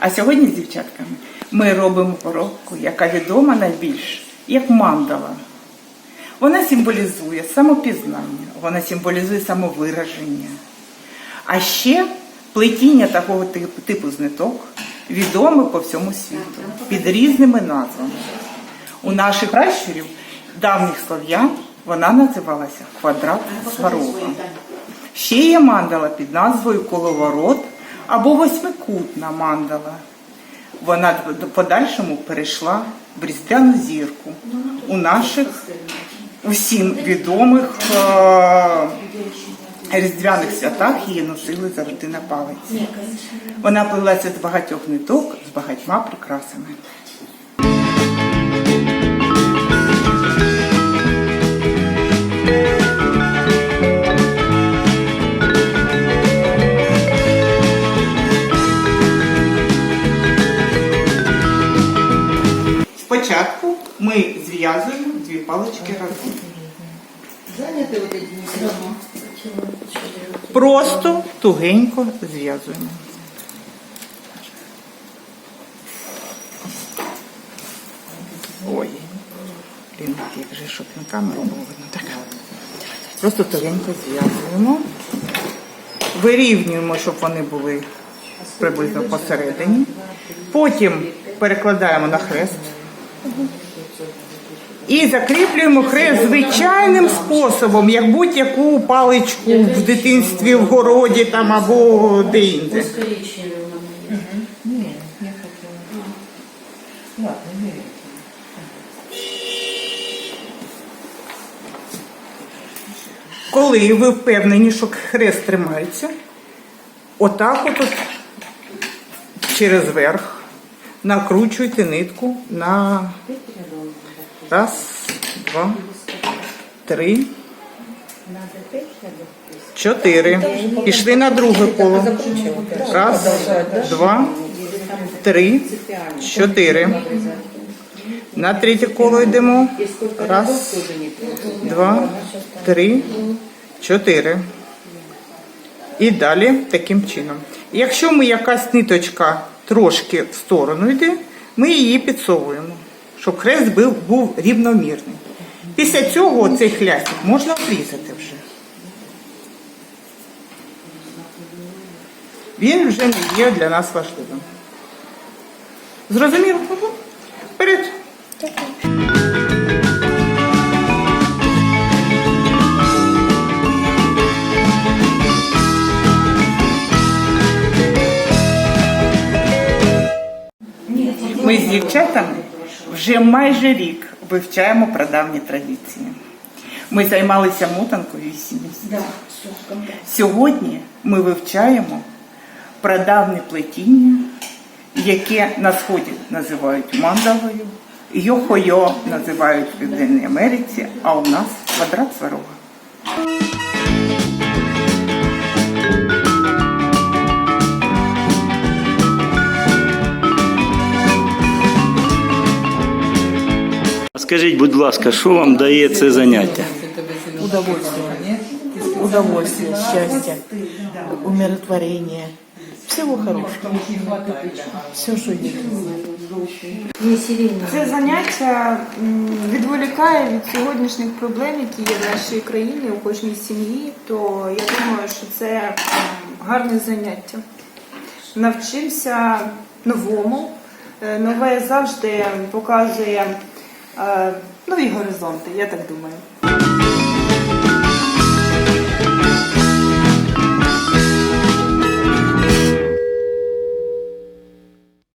А сьогодні з дівчатками ми робимо поробку, яка відома найбільш як мандала. Вона символізує самопізнання, вона символізує самовираження. А ще плетіння такого типу, типу зниток відоме по всьому світу під різними назвами. У наших пращурів давніх слов'ян вона називалася квадрат сварога. Ще є мандала під назвою коловорот або восьмикутна мандала. Вона в подальшому перейшла в різдвяну зірку у наших усім відомих е, різдвяних святах її носили завжди на палиці. Вона плелася з багатьох ниток з багатьма прикрасами. Спочатку ми зв'язуємо дві палички разом. Просто тугенько зв'язуємо. Ой, блін, як же, на видно. Так. Просто тугенько зв'язуємо. Вирівнюємо, щоб вони були приблизно посередині. Потім перекладаємо на хрест. І закріплюємо хрест звичайним способом, як будь-яку паличку в дитинстві, в городі там або де-інде. Коли ви впевнені, що хрест тримається, отак от, от через верх накручуйте нитку на раз, два, три, чотири. Пішли на друге коло. Раз, два, три, чотири. На третє коло йдемо. Раз, два, три, чотири. І далі таким чином. Якщо ми якась ниточка трошки в сторону йде, ми її підсовуємо, щоб хрест був, був рівномірний. Після цього цей хлястик можна обрізати вже. Він вже не є для нас важливим. Зрозуміло? Вперед! Ми з дівчатами вже майже рік вивчаємо прадавні традиції. Ми займалися мотанкою 8 місяців. Сьогодні ми вивчаємо прадавнє плетіння, яке на сході називають мандалою, йохойо називають в Південній Америці, а у нас квадрат сварога. Скажіть, будь ласка, що вам дає це заняття? удовольствие, удовольствие, счастье, умиротворение, всего хорошего. Все, что есть. Це заняття відволікає від сьогоднішніх проблем, які є в нашій країні, у кожній сім'ї. То я думаю, що це гарне заняття. Навчимося новому. Е, Нове завжди показує нові горизонти, я так думаю.